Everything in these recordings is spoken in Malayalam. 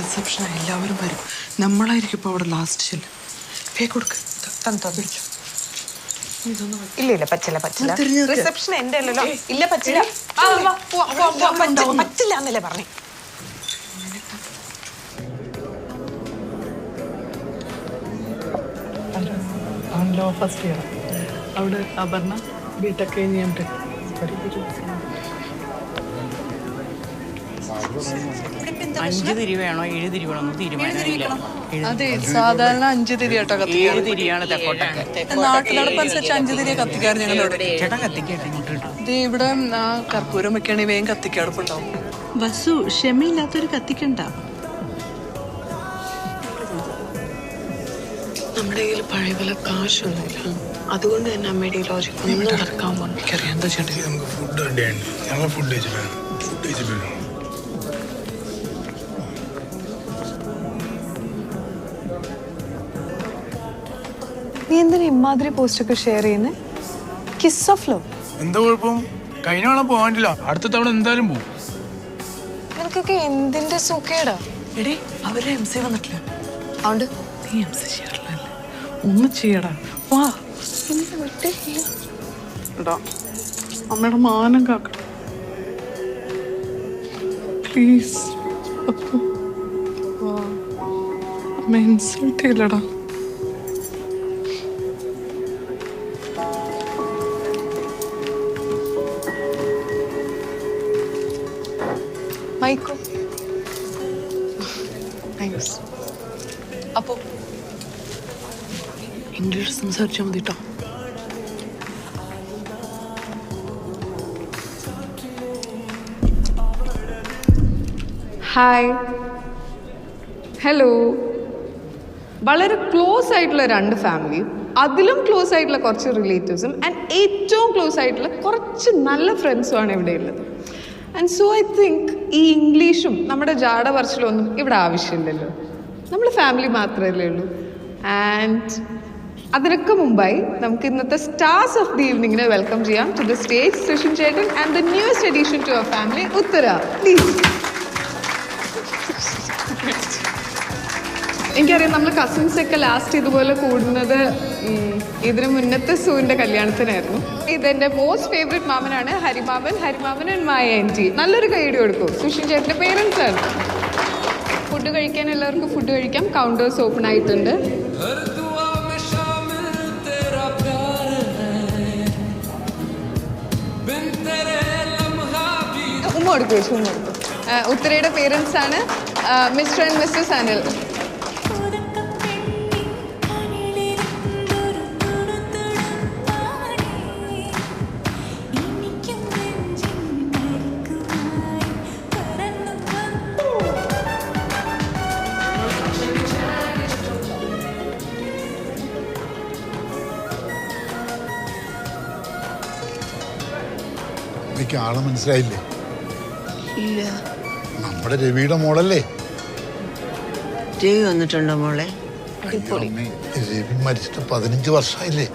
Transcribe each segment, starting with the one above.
റിസപ്ഷൻ എല്ലാവരും വരും. നമ്മളായിരിക്കും ഇപ്പോൾ അവിടെ ലാസ്റ്റ് ചെല്ലും പേ കൊടുക്ക്. ഇല്ല ഇല്ല പറ്റില്ല പറ്റില്ല. റിസപ്ഷൻ എന്റെ അല്ലല്ലോ. ഇല്ല പറ്റില്ല. പറ്റില്ല, എന്നല്ലേ പറഞ്ഞു. ഫസ്റ്റ് ഇയർ അവിടെ അപർണ ബിടെക് കഴിഞ്ഞ് ഞാൻ ടെക് അഞ്ച് തിരി വേണോ? ഏഴ് തിരി വേണോ? ഒന്നും തീരുമാനമില്ല അതെ സാധാരണ അഞ്ച് തിരി കേട്ടോ ഏഴ് തിരിയാണ് തെക്കോട്ടൊക്കെ. നാട്ടിലടപ്പനുസരിച്ച് അഞ്ച് തിരിയെ കത്തിക്കാറ് ഞങ്ങളോട് ചേട്ടാ കത്തിക്കട്ടെ ഇങ്ങോട്ട് കേട്ടോ. ഇത് ഇവിടെ ആ കർപ്പൂരം വെക്കുകയാണെങ്കിൽ വേഗം കത്തിക്കടുപ്പുണ്ടാവും വസു ക്ഷമയില്ലാത്തൊരു കത്തിക്കണ്ട. നമ്മുടെ കയ്യിൽ പഴയ പോലെ കാശൊന്നുമില്ല. അതുകൊണ്ട് തന്നെ അമ്മയുടെ ഈ ലോജിക് ഒന്നും നടക്കാൻ പോകുന്നു എനിക്കറിയാം. എന്താ ചേട്ടാ നമുക്ക് ഫുഡ് ഫുഡ് ഫുഡ് കഴിച്ചിട്ട് ഫുഡ് കഴിച്ചിട്ട് നീ എന്തിനാ ഇമാതിരി പോസ്റ്റ് ഒക്കെ ഷെയർ ചെയ്യുന്നേ? കിസ് ഓഫ് ലവ് എന്താ കുഴപ്പം? കഴിഞ്ഞ തവണ പോകാനില്ല അടുത്ത തവണ എന്തായാലും പോകും നിനക്കൊക്കെ എന്തിന്റെ സൂക്കേടാ എടേ അവരെ എം സി വന്നിട്ടില്ല. അതുകൊണ്ട്? നീ എം സി ചെയ്യാറില്ലല്ലേ ഒന്ന് ചെയ്യടാ. വാ. എടാ അമ്മയുടെ മാനം കാക്കണം പ്ലീസ് അമ്മ ഇൻസൾട്ട് ചെയ്യില്ലടാ അപ്പോ ഇംഗ്ലീഷ് സംസാരിച്ചാൽ മതി കേട്ടോ ഹായ് ഹലോ വളരെ ക്ലോസ് ആയിട്ടുള്ള രണ്ട് ഫാമിലിയും അതിലും ക്ലോസ് ആയിട്ടുള്ള കുറച്ച് റിലേറ്റീവ്സും ആൻഡ് ഏറ്റവും ക്ലോസ് ആയിട്ടുള്ള കുറച്ച് നല്ല ഫ്രണ്ട്സുമാണ് ഇവിടെ ഉള്ളത്. ആൻഡ് സോ ഐ തിങ്ക് ഈ ഇംഗ്ലീഷും നമ്മുടെ ജാട പറച്ചിലൊന്നും ഇവിടെ ആവശ്യമില്ലല്ലോ. നമ്മൾ ഫാമിലി മാത്രമല്ലേ ഉള്ളൂ. ആൻഡ് അതിനൊക്കെ മുമ്പായി നമുക്ക് ഇന്നത്തെ സ്റ്റാർസ് ഓഫ് ദി ഈവനിങ്ങിനെ വെൽക്കം ചെയ്യാം. ടു ദ സ്റ്റേജ് സുഷിൻ ചേട്ടൻ and the newest edition to our family Uthara. Please എനിക്കറിയാം നമ്മൾ കസിൻസ് ഒക്കെ ലാസ്റ്റ് ഇതുപോലെ കൂടുന്നത് ഇതിന് മുന്നത്തെ സൂവിന്റെ കല്യാണത്തിനായിരുന്നു. ഇതെന്റെ മോസ്റ്റ് ഫേവറേറ്റ് മാമനാണ് ഹരിമാമൻ. ഹരിമാമൻ ആൻഡ് മായ ടി നല്ലൊരു കൈയ്യടി കൊടുക്കും. സുഷിൻ ചേട്ടന്റെ പേരൻസ് ആണ്. ഫുഡ് കഴിക്കാൻ എല്ലാവർക്കും ഫുഡ് കഴിക്കാം. കൗണ്ടേഴ്സ് ഓപ്പൺ ആയിട്ടുണ്ട്. ഉമ്മ കൊടുക്കും ഉമ്മ ഉത്തരയുടെ പേരൻസ് ആണ് മിസ്റ്റർ ആൻഡ് മിസ്റ്റർ അനിൽ ആളെ മനസ്സിലായില്ലേ? ഇല്ല. നമ്മുടെ രവിയുടെ മോളല്ലേ? രവി വന്നിട്ടുണ്ടോ മോളെ? രവി മരിച്ചിട്ട് പതിനഞ്ച് വർഷമായില്ലേ?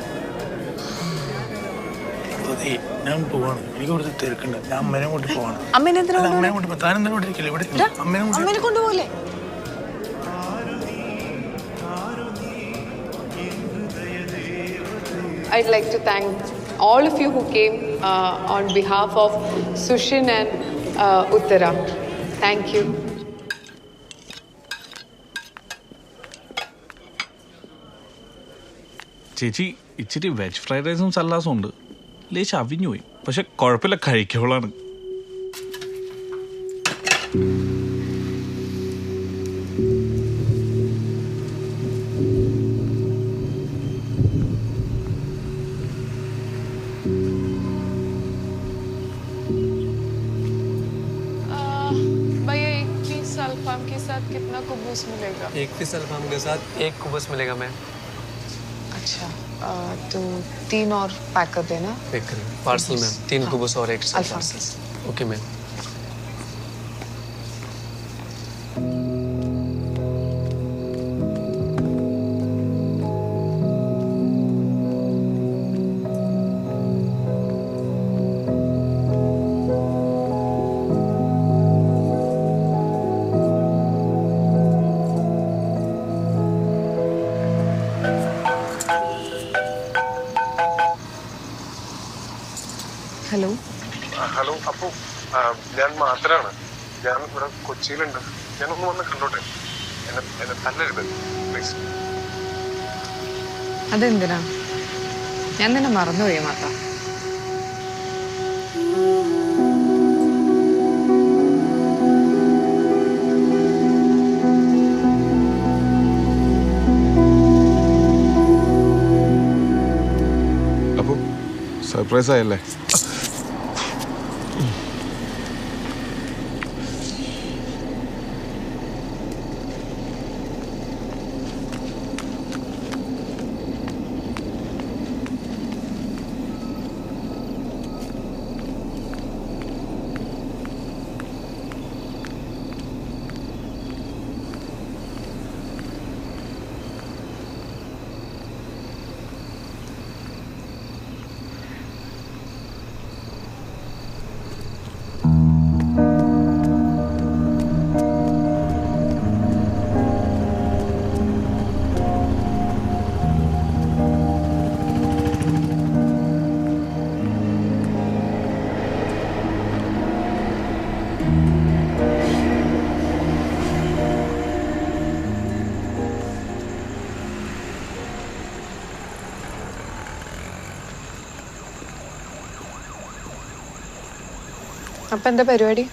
ഞാൻ പോവാണ്. എനിക്ക് കുറച്ച് തിരക്കുണ്ട്. ഞാൻ അമ്മേനെ കൊണ്ട് പോവാണ്. അമ്മേനെ എന്തിനാ അല്ല, അമ്മേനെ കൊണ്ട് പോ- താൻ എന്താ ഇവിടെ ഇരിക്കില്ല ഇവിടെ ഇരിക്ക്. അമ്മേനെ കൊണ്ട് അമ്മേനെ കൊണ്ടുപോലെ I'd like to thank all of you who came uh, on behalf of Sushin and uh, Uttara. Thank you. ചേച്ചി ഇച്ചിരി വെജ് ഫ്രൈഡ് റൈസും സല്ലാസും ഉണ്ട് ലേശം അവിഞ്ഞു പോയി പക്ഷെ കുഴപ്പമില്ല കഴിക്കവളാണ് साथ कितना कुबूस मिलेगा? एक फिसल के साथ एक कुबूस मिलेगा मैम अच्छा आ, तो तीन और पैक कर देना। पैक पार्सल मैम तीन कुबूस और एक पार्सल ओके मैम കൊച്ചിയിലുണ്ട്. ഞാനൊന്ന് വന്ന് കണ്ടോട്ടെ? എന്നെ എന്നെ തല്ലരുത്. പ്ലീസ് അതെന്തിനാ? ഞാൻ നിന്നെ മറന്നുപോയി മാത്ര അപ്പു സർപ്രൈസ് ആയല്ലേ? അപ്പൊ എന്താ പരിപാടി?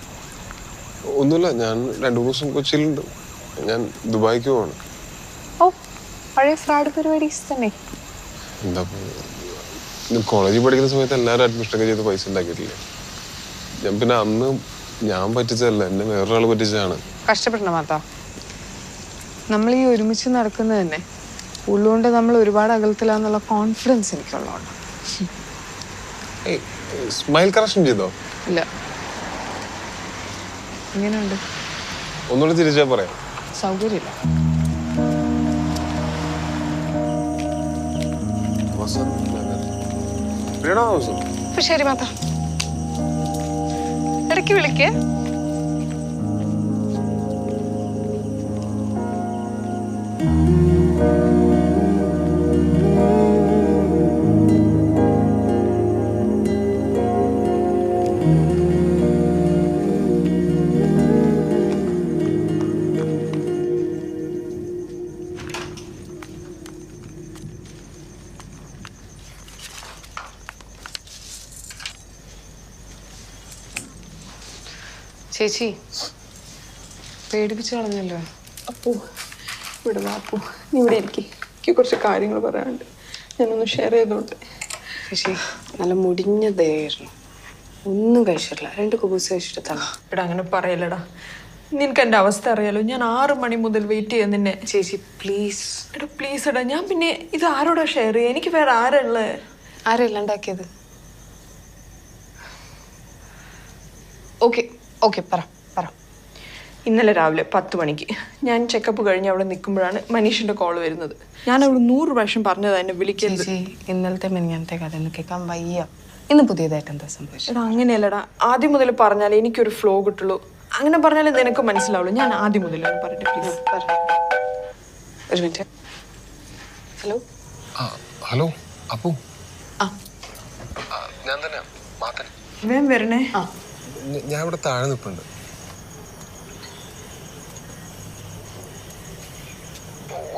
ഒന്നുമില്ല ഞാൻ രണ്ടു മൂന്ന് ദിവസം കൊച്ചിയിലുണ്ട്. ഞാൻ ദുബായിക്ക് പോവാണ്. ഓ പഴയ ഫ്രോഡ് പരിപാടീസ് തന്നെ. എന്താ കോളേജിൽ പഠിക്കുന്ന സമയത്ത് എല്ലാവരും അഡ്മിഷൻ ഒക്കെ ചെയ്ത് പൈസ ഉണ്ടാക്കിയിട്ടില്ല? ഞാൻ പിന്നെ അന്ന് ഞാൻ പറ്റിച്ചതല്ല എന്നെ വേറൊരാൾ പറ്റിച്ചതാണ്. കഷ്ടപ്പെടണം മാത്ത നമ്മൾ ഈ ഒരുമിച്ച് നടക്കുന്നത് തന്നെ. ഉള്ളുകൊണ്ട് നമ്മൾ ഒരുപാട് അകലത്തിലാന്നുള്ള കോൺഫിഡൻസ് എനിക്കുള്ളതുകൊണ്ട് സ്മൈൽ കറക്ഷൻ ചെയ്തോ? ഇല്ല. ഇങ്ങനെയുണ്ട്. ഒന്നുകൂടെ തിരിച്ചാ പറയാം സൗകര്യമില്ല. ശരി മാത്ര ഇടയ്ക്ക് വിളിക്കേ. ചേച്ചി. പേടിപ്പിച്ചു കളഞ്ഞല്ലോ. അപ്പു ഇവിടെ വാ അപ്പു നീ ഇവിടെ ഇരിക്കേ. എനിക്ക് കുറച്ച് കാര്യങ്ങൾ പറയാനുണ്ട്. ഞാനൊന്ന് ഷെയർ ചെയ്തോട്ടെ. ചേച്ചി നല്ല മുടിഞ്ഞ ദയായിരുന്നു ഒന്നും കഴിച്ചിട്ടില്ല. രണ്ട് കുബൂസ് കഴിച്ചിട്ട് തല എടാ അങ്ങനെ പറയലടാ നിനക്ക് എന്റെ അവസ്ഥ അറിയാലോ? ഞാൻ ആറ് മണി മുതൽ വെയിറ്റ് ചെയ്യാൻ നിന്നെ. ചേച്ചി പ്ലീസ് എടാ പ്ലീസ് എടാ. ഞാൻ പിന്നെ ഇത് ആരോടാ ഷെയർ ചെയ്യുക? എനിക്ക് വേറെ ആരല്ലേ ആരല്ല ഉണ്ടാക്കിയത് ഓക്കെ ഓക്കെ പറ പറ. ഇന്നലെ രാവിലെ പത്ത് മണിക്ക് ഞാൻ ചെക്കപ്പ് കഴിഞ്ഞ് അവിടെ നിൽക്കുമ്പോഴാണ് മനീഷിന്റെ കോൾ വരുന്നത്. ഞാൻ അവിടെ നൂറ് പ്രാവശ്യം പറഞ്ഞതാ എന്നെ വിളിക്കരുത്. ഇന്നലത്തെ മെനിങ്ങനത്തെ കഥ ഒന്ന് കേൾക്കാൻ വയ്യ. ഇന്ന് പുതിയതായിട്ട് എന്താ സംഭവിച്ചത്? അങ്ങനെയല്ലടാ. ആദ്യം മുതൽ പറഞ്ഞാലേ എനിക്കൊരു ഫ്ലോ കിട്ടുള്ളൂ. അങ്ങനെ പറഞ്ഞാലേ നിനക്ക് മനസ്സിലാവുള്ളൂ. ഞാൻ ആദ്യം മുതൽ പറയട്ടെ പ്ലീസ് ഒരു മിനിറ്റ്. Hello hello Appu. ആ ഞാൻ തന്നെ മാത്തൻ. വേം വരണേ. ആ. ഞാൻ ഇവിടെ താഴെ നിൽപ്പുണ്ട്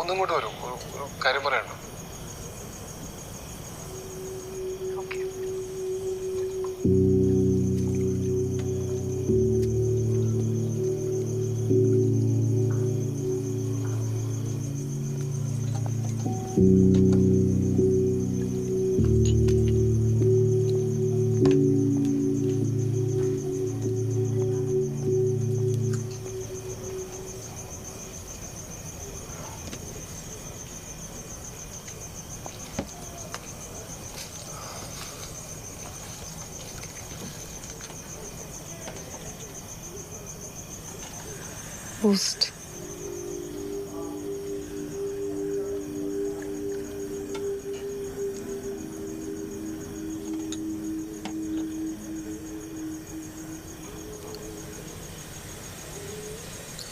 ഒന്നും കൂടെ വരും. ഒരു കാര്യം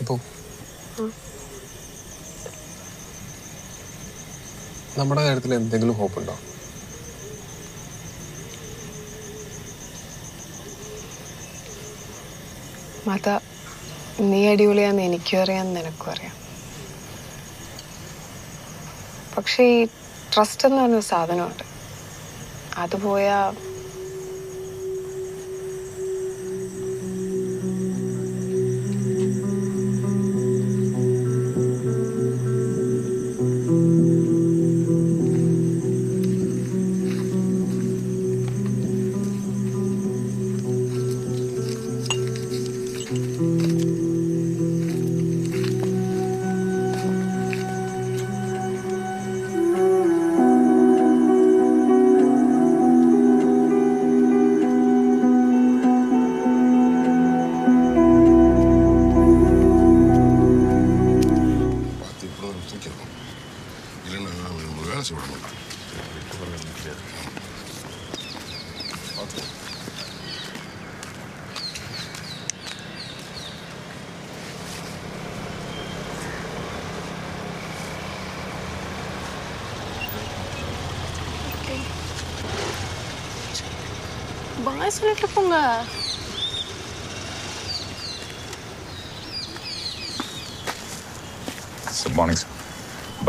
അപ്പോ നമ്മുടെ കാര്യത്തിൽ എന്തെങ്കിലും ഹോപ്പ് ഉണ്ടോ മാത നീ അടിപൊളിയാന്ന് എനിക്കും അറിയാം നിനക്കും അറിയാം. പക്ഷേ ഈ ട്രസ്റ്റ് എന്ന് പറഞ്ഞ സാധനമുണ്ട്. അത് പോയാ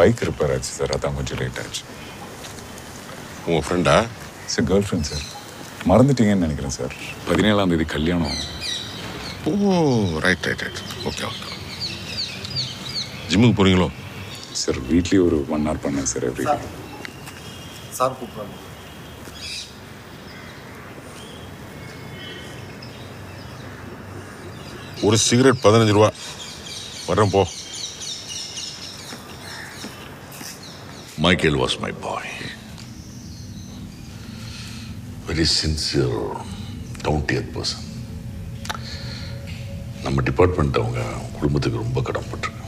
பைக் ரிப்பேர் ஆச்சு சார் அதான் கொஞ்சம் லேட் ஆச்சு உங்கள் ஃப்ரெண்டா சார் கேர்ள் ஃப்ரெண்ட் சார் மறந்துட்டீங்கன்னு நினைக்கிறேன் சார் பதினேழாம் தேதி கல்யாணம் ஓ right right right okay okay ஜிம்முக்கு போகிறீங்களோ சார் வீட்லேயே ஒரு ஒன் ஹவர் பண்ணேன் சார் எவ்ரி சார் கூப்பிட்றாங்க ஒரு சிகரெட் பதினஞ்சு ரூபா வரேன் போ Michael was my boy. Very sincere, down to earth person. நம்ம டிபார்ட்மெண்ட் அவங்க குடும்பத்துக்கு ரொம்ப கடன்பட்டிருக்கு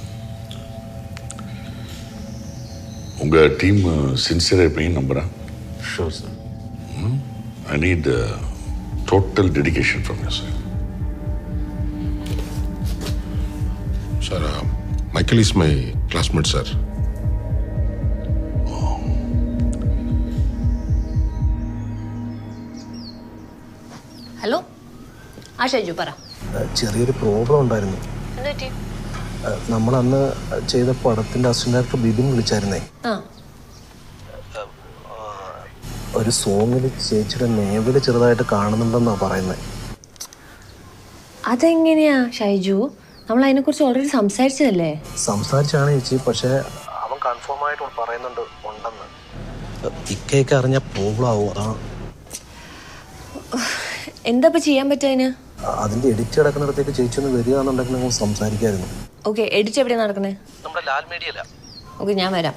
உங்கள் டீம் சின்சியராக இருப்பீங்கன்னு நம்புகிறேன் sure sir I need total dedication from your sir sir Michael is my classmate sir hello ആ ഷൈജു പറ. ചെറിയൊരു പ്രോബ്ലം ഉണ്ടായിരുന്നു. നമ്മൾ അന്ന് ചെയ്ത പടത്തിന്റെ അസിസ്റ്റന്റ് ഡയറക്ടർ ബിബിൻ വിളിച്ചായിരുന്നേ. ആ. ഒരു സോങ്ങിൽ ചേച്ചിയുടെ നേവിൽ ചെറുതായിട്ട് കാണുന്നുണ്ടെന്നാ പറയുന്നത് അതെങ്ങനെയാ ഷൈജു നമ്മൾ അതിനെ കുറിച്ച് ഓൾറെഡി സംസാരിച്ചതല്ലേ? സംസാരിച്ചാണ് ചേച്ചി പക്ഷേ അവൻ കൺഫേം ആയിട്ട് പറയുന്നുണ്ട് ഉണ്ടെന്ന്. ഇക്കയൊക്കെ അറിഞ്ഞ പ്രോബ്ലം ആവും. അതാണ് എന്താ ഇപ്പൊ ചെയ്യാൻ പറ്റതിന് അതിന്റെ എഡിറ്റ് നടക്കുന്നിടത്തേക്ക് ചേച്ചി ഒന്ന് വരിക എന്നുണ്ടെങ്കിൽ നമുക്ക് സംസാരിക്കായിരുന്നു. ഓക്കെ എഡിറ്റ് എവിടെയാ നടക്കണേ നമ്മുടെ ലാൽ മീഡിയല്ല ഓക്കെ ഞാൻ വരാം.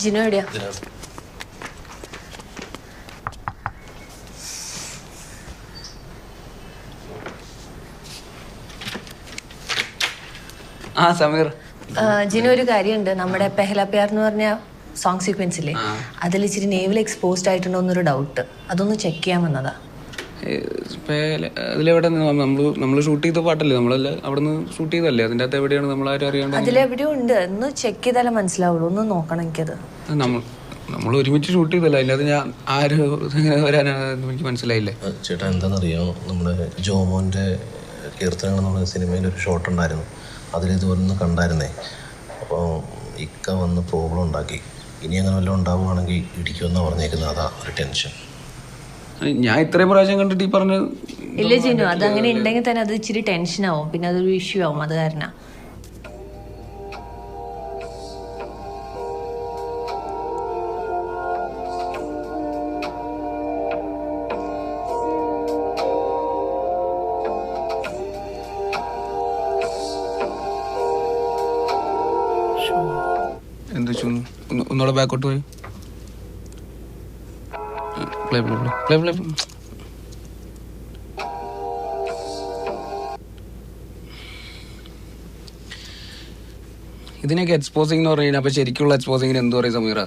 ജിനോ എവിടെയാ? ആ സമീർ. ജിനു ഒരു കാര്യമുണ്ട്. നമ്മുടെ പെഹല പ്യാർ എന്ന് പറഞ്ഞ സോങ് സീക്വൻസ് ഇല്ലേ? അതിൽ ഇച്ചിരി നേവിൽ എക്സ്പോസ്ഡ് ആയിട്ടുണ്ടോ എന്നൊരു ഡൗട്ട് അതൊന്ന് ചെക്ക് ചെയ്യാൻ വന്നതാ. അതിലെവിടെ നമ്മൾ നമ്മൾ ഷൂട്ട് ചെയ്ത പാട്ടല്ലേ? നമ്മളല്ല അവിടെ നിന്ന് ഷൂട്ട് ചെയ്തല്ലേ അകത്ത് എവിടെയാണ്? നമ്മൾ ആരും അറിയാണ്ട് അതിലെവിടെയോ ഉണ്ട്. ഒന്ന് ചെക്ക് ചെയ്താലേ മനസ്സിലാവുള്ളൂ. ഒന്ന് നോക്കണം എനിക്കത്. നമ്മൾ നമ്മൾ ഒരുമിച്ച് ഷൂട്ട് ചെയ്തല്ല അതിനകത്ത് ഞാൻ ആര് വരാനാണെന്ന് എനിക്ക് മനസ്സിലായില്ലേ? ചേട്ടാ എന്താണെന്നറിയാമോ നമ്മുടെ ജോമോന്റെ പറഞ്ഞ സിനിമയിൽ ഒരു ഷോട്ട് ഉണ്ടായിരുന്നു. അതിലിതുപോലെ കണ്ടായിരുന്നേ. അപ്പോൾ ഇക്ക വന്ന് പ്രോബ്ലം ഉണ്ടാക്കി. ഇനി അങ്ങനെ വല്ലതും ഉണ്ടാവുകയാണെങ്കിൽ ഇടിക്കുമെന്നാണ് പറഞ്ഞേക്കുന്നത്. അതാ ഒരു ടെൻഷൻ ഞാൻ ഇത്രയും പ്രാവശ്യം കണ്ടിട്ട് ഈ പറഞ്ഞ ഇല്ല ജിനു. അത് അങ്ങനെ ഉണ്ടെങ്കിൽ തന്നെ അത് ഇച്ചിരി ടെൻഷൻ ആവും. പിന്നെ അതൊരു ഇഷ്യൂ ആവും. അത് കാരണം. ബാക്കോട്ട് പോയി. പ്ലേ പ്ലേ പ്ലേ ഇതിനൊക്കെ എക്സ്പോസിംഗ് എന്ന് പറഞ്ഞു കഴിഞ്ഞാൽ അപ്പോൾ ശരിക്കുള്ള എക്സ്പോസിങ്ങിന് എന്ത് പറയും സമീറ?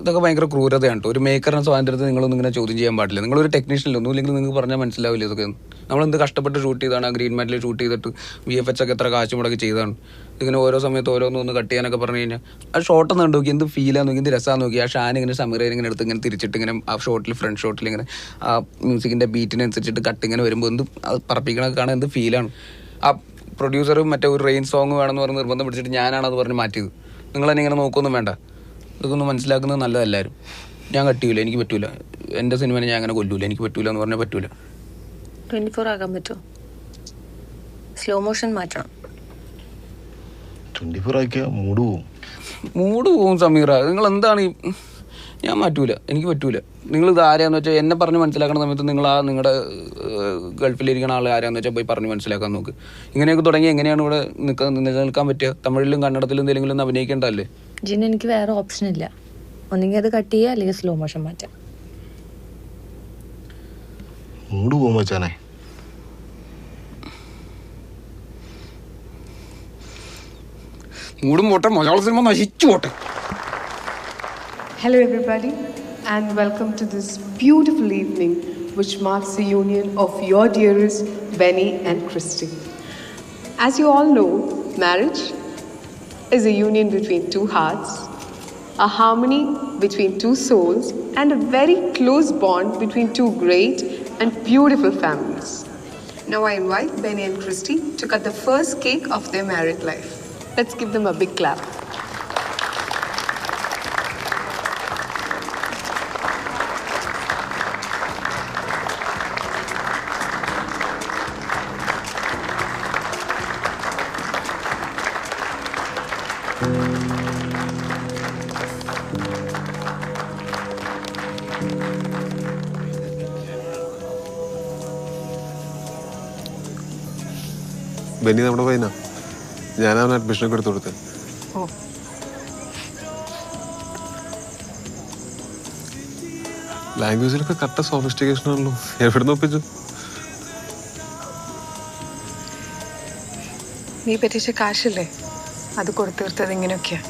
ഇതൊക്കെ ഭയങ്കര ക്രൂരതയാണ് കേട്ടോ. ഒരു മേക്കറിനെ സ്വാതന്ത്ര്യത്തെ നിങ്ങളൊന്നും ഇങ്ങനെ ചോദ്യം ചെയ്യാൻ പാടില്ല. നിങ്ങളൊരു ടെക്നീഷ്യൻ ഒന്നും ഇല്ലെങ്കിൽ നിങ്ങൾക്ക് പറഞ്ഞാൽ മനസ്സിലാവില്ല ഇതൊക്കെ? നമ്മൾ എന്ത് കഷ്ടപ്പെട്ട് ഷൂട്ട് ചെയ്താണ്? ആ ഗ്രീൻ മാറ്റിൽ ഷൂട്ട് ചെയ്തിട്ട് വി എഫ് എച്ച് ഒക്കെ എത്ര കാശ് മുടക്കി ചെയ്താണ്? ഇങ്ങനെ ഓരോ സമയത്ത് ഓരോന്നൊന്ന് കട്ട് ചെയ്യാനൊക്കെ പറഞ്ഞു കഴിഞ്ഞാൽ ആ ഷോട്ട് ഒന്ന് നോക്കി. എന്ത് ഫീലാന്ന് നോക്കി എന്ത് രസമാണ് നോക്കി. ആ ഷാൻ ഇങ്ങനെ സമീറ ഇങ്ങനെ എടുത്ത് ഇങ്ങനെ തിരിച്ചിട്ട് ഇങ്ങനെ ആ ഷോട്ടിൽ ഫ്രണ്ട് ഷോട്ടിൽ ഇങ്ങനെ ആ മ്യൂസിക്കിന്റെ ബീറ്റിനനുസരിച്ചിട്ട് കട്ട് ഇങ്ങനെ വരുമ്പോൾ എന്ത് അത് പറപ്പിക്കണൊക്കെ കാണാൻ എന്ത് ഫീലാണ് ആ പ്രൊഡ്യൂസറും മറ്റേ ഒരു റെയിൻ സോങ് വേണമെന്ന് പറഞ്ഞ് നിർബന്ധം പിടിച്ചിട്ട് ഞാനാണ് അത് പറഞ്ഞ് മാറ്റിയത്. നിങ്ങൾ തന്നെ ഇങ്ങനെ നോക്കൊന്നും വേണ്ട. ഇതൊക്കെ ഒന്ന് മനസ്സിലാക്കുന്നത് നല്ലതല്ലാരും ഞാൻ കട്ടിയില്ല എനിക്ക് പറ്റൂല. എന്റെ സിനിമനെ ഞാൻ അങ്ങനെ കൊല്ലൂല എനിക്ക് പറ്റൂല എന്ന് പറഞ്ഞാൽ പറ്റൂല. ട്വന്റി ഫോർ ആകാൻ പറ്റുമോ സ്ലോ മോഷൻ മാറ്റണം. ട്വന്റി ഫോർ ആക്കിയാൽ മൂട് പോവും. മൂഡ് പോവും സമീറ. നിങ്ങൾ എന്താണ് ഈ ഞാൻ മാറ്റൂല. എനിക്ക് പറ്റൂല. നിങ്ങൾ ഇത് ആരാന്ന് വെച്ചാൽ എന്നെ പറഞ്ഞ് മനസ്സിലാക്കുന്ന സമയത്ത് നിങ്ങൾ ആ നിങ്ങളുടെ ഗൾഫിലിരിക്കുന്ന ആൾ ആരാന്ന് വെച്ചാൽ പോയി പറഞ്ഞ് മനസ്സിലാക്കാൻ നോക്ക്. ഇങ്ങനെയൊക്കെ തുടങ്ങി എങ്ങനെയാണ് ഇവിടെ നിൽക്കാൻ നിലനിൽക്കാൻ പറ്റുക തമിഴിലും കന്നഡത്തിലും എന്തെങ്കിലും ഒന്ന് അഭിനയിക്കേണ്ടതല്ലേ? ജിൻ എനിക്ക് വേറെ ഓപ്ഷൻ ഇല്ല. ഒന്നെങ്കിൽ അത് കട്ട് ചെയ്യുക അല്ലെങ്കിൽ സ്ലോ മോഷൻ മാറ്റാം. മൂട് പോകും മൂടും പോട്ടെ മലയാള സിനിമ നശിച്ചു പോട്ടെ Hello, everybody, and welcome to this beautiful evening, which marks the union of your dearest Benny and Christy. As you all know, marriage is a union between two hearts, a harmony between two souls, and a very close bond between two great and beautiful families. Now, I invite Benny and Christy to cut the first cake of their married life. Let's give them a big clap. Benny നമ്മുടെ പയ്യനാ ഞാൻ അവന് അഡ്മിഷനൊക്കെ എടുത്തു കൊടുത്തത് ഓ. ലാംഗ്വേജിലൊക്കെ കട്ട സോഫിസ്റ്റിക്കേഷൻ ആണല്ലോ. എവിടെ ഒപ്പിച്ചു? നീ പറ്റിച്ച കാശല്ലേ? അത് കൊടുത്തു തീർത്തത് ഇങ്ങനെയൊക്കെയാ.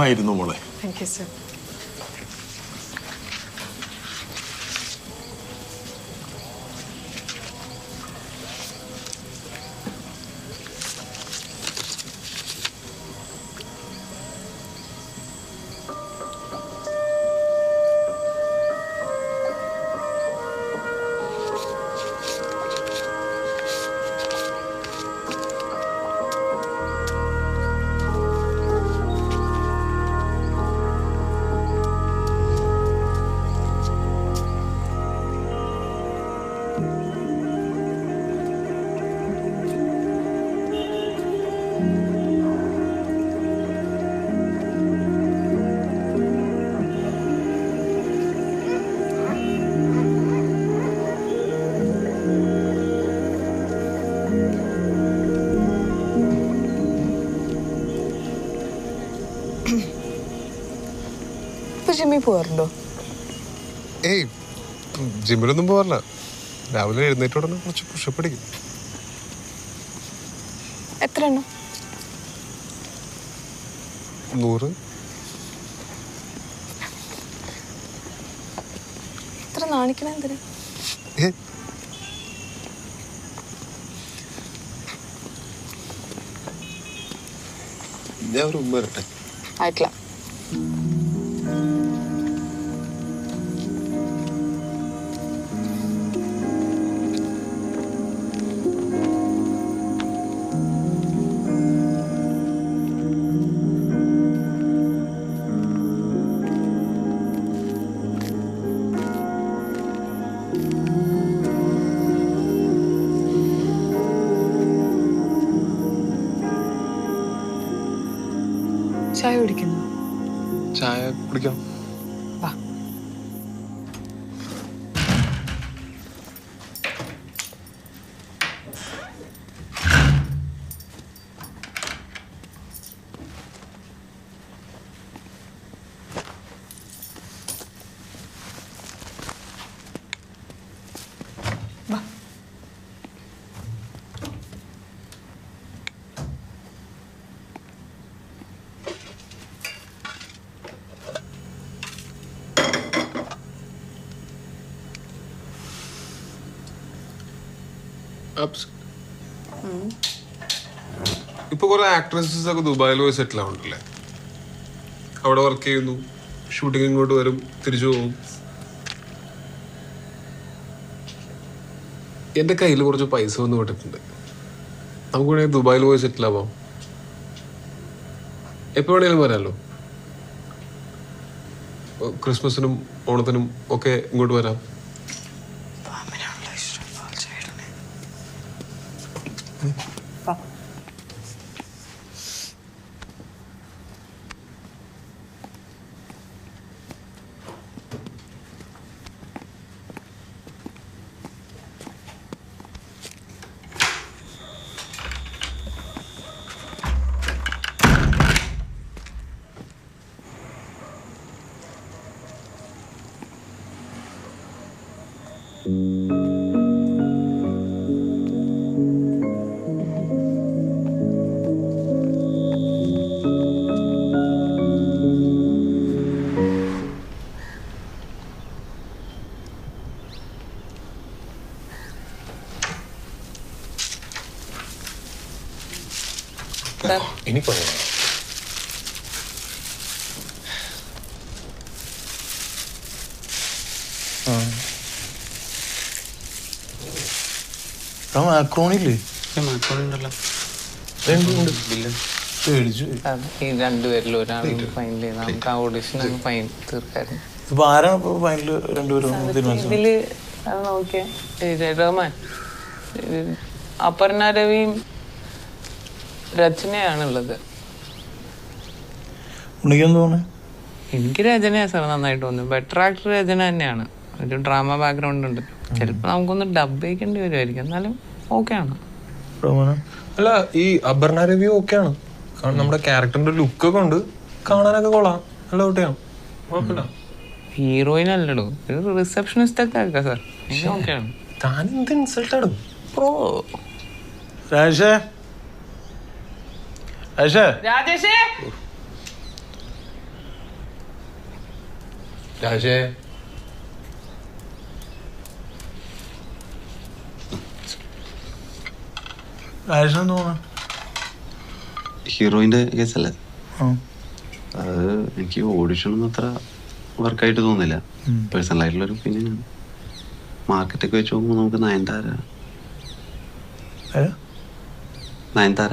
നന്നായിരുന്നു മോളെ. ജിമ്മിൽ പോകാറുണ്ടോ? ഏയ് ജിമ്മിലൊന്നും പോകാറില്ല. രാവിലെ എഴുന്നേറ്റ് ഉടനെ കുറച്ച് പുഷപ്പ് അടിക്കും. എത്ര എണ്ണം? നൂറ്. ഇത്ര നാണിക്കണ എന്തിനാ? ഞാൻ ഒരു ഉമ്മ വരട്ടെ. ആയിട്ടില്ല. ചായ കുടിക്കുന്നു. ചായ കുടിക്കാം. ഇപ്പൊ കുറെ ആക്ട്രസസ് ഒക്കെ ദുബായിൽ പോയി സെറ്റിൽ ആവുന്നുണ്ടല്ലേ അവിടെ വർക്ക് ചെയ്യുന്നു ഷൂട്ടിംഗ് ഇങ്ങോട്ട് വരും തിരിച്ചു പോകും എന്റെ കയ്യിൽ കുറച്ച് പൈസ വന്ന് വിട്ടിട്ടുണ്ട് നമുക്ക് വേണമെങ്കിൽ ദുബായിൽ പോയി സെറ്റിൽ ആവാം. എപ്പോ വേണേലും വരാമല്ലോ ക്രിസ്മസിനും ഓണത്തിനും ഒക്കെ ഇങ്ങോട്ട് വരാം. മാക്രോണില്ലേ? മാക്രോണുണ്ടല്ലോ പേടിച്ചു ഈ രണ്ടുപേരിൽ ഒരാൾ ഫൈനൽ ചെയ്താൽ നമുക്ക് ആ ഓഡിഷൻ ഫൈൻ തീർക്കായിരുന്നു. ഇപ്പൊ ആരാണ് ഇപ്പൊ ഫൈനൽ രണ്ടുപേരും തീരുമാനിച്ചത്? ഇതിൽ അത് നോക്കിയേ ഏ, റഹ്മാൻ ഇത് അപർണ രവിയും രചനയാണുള്ളത്. എനിക്ക് രചനയാ സാർ നന്നായിട്ട് തോന്നുന്നു ബെറ്റർ ആക്ടർ രചന തന്നെയാണ്. ഒരു ഡ്രാമ ബാക്ക്ഗ്രൗണ്ട് ഉണ്ട്. ചിലപ്പോൾ നമുക്കൊന്ന് ഡബ് ചെയ്യേണ്ടി വരുമായിരിക്കും. എന്നാലും ഓക്കെ ആണ് അല്ല ഈ അപർണ രവി ഓക്കെയാണ്. കാരണം നമ്മുടെ ക്യാരക്ടറിന്റെ ലുക്ക് ഒക്കെ ഉണ്ട്. കാണാനൊക്കെ കൊള്ളാം. നല്ല കുട്ടിയാണ്. കുഴപ്പമില്ല. ഹീറോയിൻ അല്ലടോ. റിസപ്ഷനിസ്റ്റ് ഒക്കെ ആക്കാം സാർ ഓക്കെയാണ്. താൻ എന്ത് ഇൻസൾട്ട് ആണ്? പ്രോ രാജേ രാജേഷ്? രാജേഷേ? രാജേ രാജേഷെന്ന് തോന്നുന്നു ഹീറോയിന്റെ കേസല്ലേ. അത് എനിക്ക് ഓഡിഷൻ ഒന്നും അത്ര വർക്കായിട്ട് തോന്നില്ല പേഴ്സണൽ ആയിട്ടുള്ള ഒരു ഒപ്പീനിയൻ മാർക്കറ്റൊക്കെ വെച്ച് നോക്കുമ്പോൾ നമുക്ക് നയൻതാര? നയൻതാര.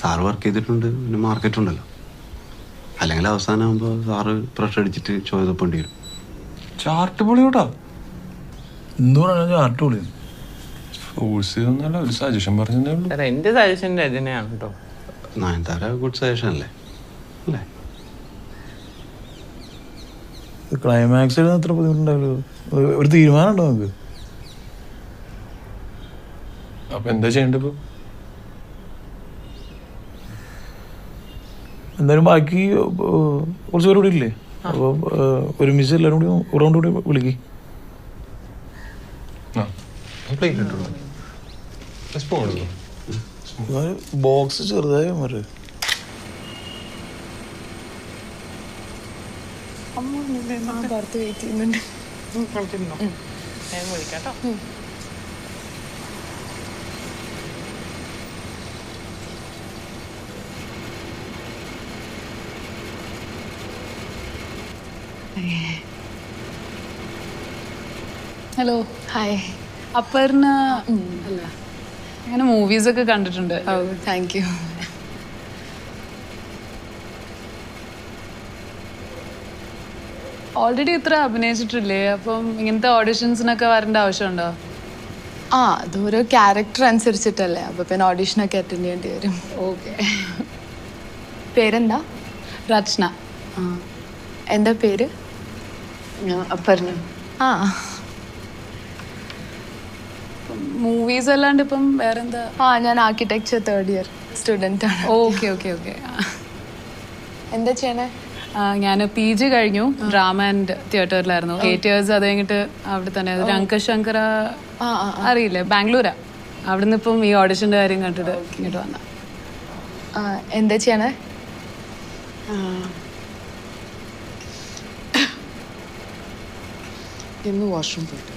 സാറ് വർക്ക് ചെയ്തിട്ടുണ്ട്. പിന്നെ മാർക്കറ്റ് ഉണ്ടല്ലോ. അല്ലെങ്കിൽ അവസാനം ആകുമ്പോൾ സാറ് പ്രഷർ അടിച്ചിട്ട് ചോദിച്ചപ്പോണ്ടി വരും. ചാർട്ട് പൊളിയോട്ടാ എന്തുകൊണ്ടാണ് ചാർട്ട് പൊളി ഫോഴ്സ് ഒരു സജഷൻ പറഞ്ഞതേ ഉള്ളൂ. സജഷൻ രചനയാണ് കേട്ടോ നയൻതാര ഗുഡ് സജഷൻ അല്ലേ? അല്ലേ? ക്ലൈമാക്സിൽ അത്ര ബുദ്ധിമുട്ടുണ്ടാവില്ല ഒരു- തീരുമാനം ഉണ്ടോ നമുക്ക് അപ്പൊ എന്താ ചെയ്യേണ്ടത് ഇപ്പൊ? എന്തായാലും ബാക്കി കുറച്ച് പേര് കൂടി ഇല്ലേ? അപ്പോൾ ഒരുമിച്ച് എല്ലാവരും കൂടി റൗണ്ട് കൂടി വിളിക്കും. പ്ലേറ്റ് ഇട്ടുള്ളൂ ബോക്സ് ചെറുതായി മറ്റേ പുറത്ത് വെയിറ്റ് ചെയ്യുന്നുണ്ട്. ഞാൻ വിളിക്കാട്ടോ ഹലോ ഹായ് അപർണ അല്ല. അങ്ങനെ മൂവീസ് ഒക്കെ കണ്ടിട്ടുണ്ട്. താങ്ക് യു ഓൾറെഡി ഇത്ര അഭിനയിച്ചിട്ടില്ലേ? അപ്പം ഇങ്ങനത്തെ ഓഡിഷൻസിനൊക്കെ വരേണ്ട ആവശ്യമുണ്ടോ? ആ അത് ഓരോ ക്യാരക്ടർ അനുസരിച്ചിട്ടല്ലേ. അപ്പൊ പിന്നെ ഓഡീഷനൊക്കെ അറ്റൻഡ് ചെയ്യേണ്ടി വരും. ഓക്കെ പേരെന്താ? രചന ആ. എന്താ പേര്? അപർണ. ആ. മൂവീസ് അല്ലാണ്ട് ഇപ്പം വേറെ എന്താ ആ ഞാൻ ആർക്കിടെക്ചർ തേർഡ് ഇയർ സ്റ്റുഡന്റ് ആണ്. ഓക്കെ ഓക്കെ ഓക്കെ എന്താ ചെയ്യണേ? ഞാൻ പി ജി കഴിഞ്ഞു. ഡ്രാമ ആൻഡ് തിയേറ്ററിലായിരുന്നു എയ്റ്റ് ഇയേഴ്സ് അത് കഴിഞ്ഞിട്ട് അവിടെ തന്നെ രംഗശങ്കര അറിയില്ലേ? ബാംഗ്ലൂരാ. അവിടുന്ന് ഇപ്പം ഈ ഓഡിഷന്റെ കാര്യം കണ്ടിട്ട് ഇങ്ങോട്ട് വന്ന. എന്താ ചെയ്യണേ? ഇന്ന് വാഷ്റൂം പോയിട്ട്.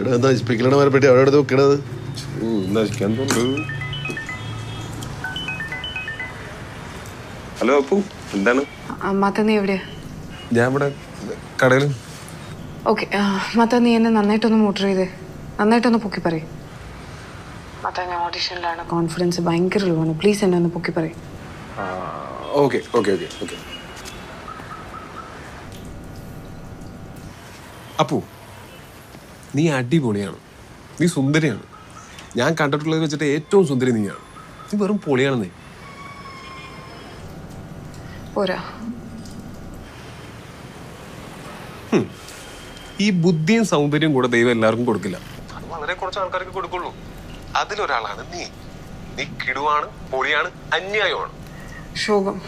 എടാ നശിപ്പിക്കലണ മരപ്പെട്ടി അവിടെ എടുത്ത് വെക്കണത്? നശിക്കാൻ ഹലോ അപ്പു എന്താണ്? മത്ത നീ എവിടെയാ? ഞാൻ ഇവിടെ കടയിൽ. ഓക്കെ മാത്ത നീ എന്നെ നന്നായിട്ടൊന്ന് മോട്ടർ ചെയ്തേ. നന്നായിട്ടൊന്ന് പൊക്കി പറയും. മാത്ത ഞാൻ ഓഡിഷനിലാണ്. കോൺഫിഡൻസ് ഭയങ്കര low ആണ് പ്ലീസ് എന്നെ ഒന്ന് പൊക്കി പറയും. Okay okay okay okay. Appu നീ അടിപൊളിയാണ്. നീ സുന്ദരിയാണ്. ഞാൻ കണ്ടിട്ടുള്ളത് വെച്ചിട്ട് ഏറ്റവും സുന്ദരി നീയാണ്. നീ വെറും പൊളിയാണ് നീ പോരാ ഈ ബുദ്ധിയും സൗന്ദര്യവും കൂടെ ദൈവം എല്ലാവർക്കും കൊടുക്കില്ല. അത് വളരെ കുറച്ച് ആൾക്കാർക്ക് കൊടുക്കുള്ളൂ. അതിലൊരാളാണ് നീ. നീ കിടുവാണ് പൊളിയാണ് അന്യായമാണ്. ശോകം.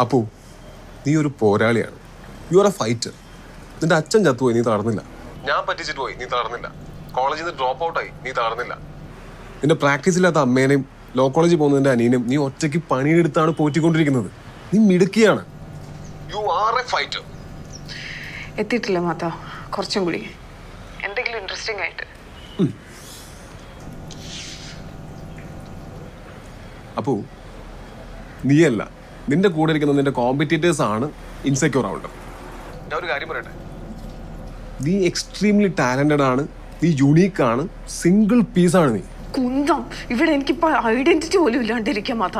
അപ്പു നീ ഒരു പോരാളിയാണ്. യു ആർ എ ഫൈറ്റർ നിന്റെ അച്ഛൻ ചത്തുപോയി നീ തളർന്നില്ല. ഞാൻ പറ്റിച്ചിട്ട് പോയി നീ തളർന്നില്ല. കോളേജിൽ നിന്ന് ഡ്രോപ്പ് ഔട്ടായി നീ തളർന്നില്ല. നിന്റെ പ്രാക്ടീസ് ഇല്ലാത്ത അമ്മേനെയും ലോ കോളേജിൽ പോകുന്നതിന്റെ അനിയനും നീ ഒറ്റയ്ക്ക് പണിയെടുത്താണ് പോറ്റിക്കൊണ്ടിരിക്കുന്നത്. നീ മിടുക്കിയാണ്. യു ആർ എ ഫൈറ്റർ എത്തിയിട്ടില്ല മാതാ. കുറച്ചും കൂടി. എന്തെങ്കിലും ഇൻട്രസ്റ്റിംഗ് ആയിട്ട്. അപ്പോ നീയല്ല. നിന്റെ കൂടെ ഇരിക്കുന്ന നിന്റെ കോമ്പറ്റീറ്റേഴ്സ് ആണ് ഇൻസെക്യൂർ ആവേണ്ടത്. ഞാൻ ഒരു കാര്യം പറയട്ടെ? നീ എക്സ്ട്രീംലി ടാലന്റഡ് ആണ്. നീ യുണീക്ക് ആണ്. സിംഗിൾ പീസ് ആണ് നീ. കുന്തം. ഇവിടെ എനിക്കിപ്പോ ഐഡന്റിറ്റി പോലും ഇല്ലാണ്ടിരിക്കാം മാത.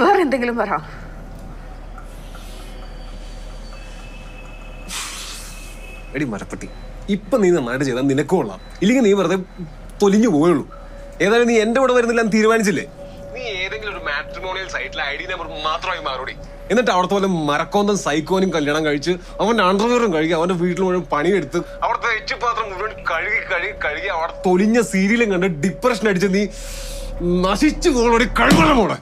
വേറെ എന്തെങ്കിലും പറ. എടി മരപ്പട്ടി ഇപ്പൊ നീ നന്നായിട്ട് ചെയ്താൽ നിനക്കും കൊള്ളാം. ഇല്ലെങ്കിൽ നീ വെറുതെ പൊലിഞ്ഞു പോയുള്ളൂ ഏതായാലും നീ എന്റെ കൂടെ വരുന്നില്ല തീരുമാനിച്ചില്ലേ? നീ ഏതെങ്കിലും ഒരു മാട്രിമോണിയൽ സൈറ്റിലെ ഐ ഡി നമ്പർ മാത്രമായി മാറൂടി. എന്നിട്ട് അവിടുത്തെ പോലെ മരക്കോന്തം സൈക്കോനും കല്യാണം കഴിച്ച് അവന്റെ അണ്ടർവെയറും കഴുകി അവന്റെ വീട്ടിൽ മുഴുവൻ പണിയെടുത്ത് അവിടുത്തെ എച്ചുപാത്രം മുഴുവൻ കഴുകി കഴുകി കഴുകി അവിടെ തൊലിഞ്ഞ സീരിയലും കണ്ട് ഡിപ്രഷൻ അടിച്ച് നീ നശിച്ചു ഒരു കഴിവുള്ള മോളെ.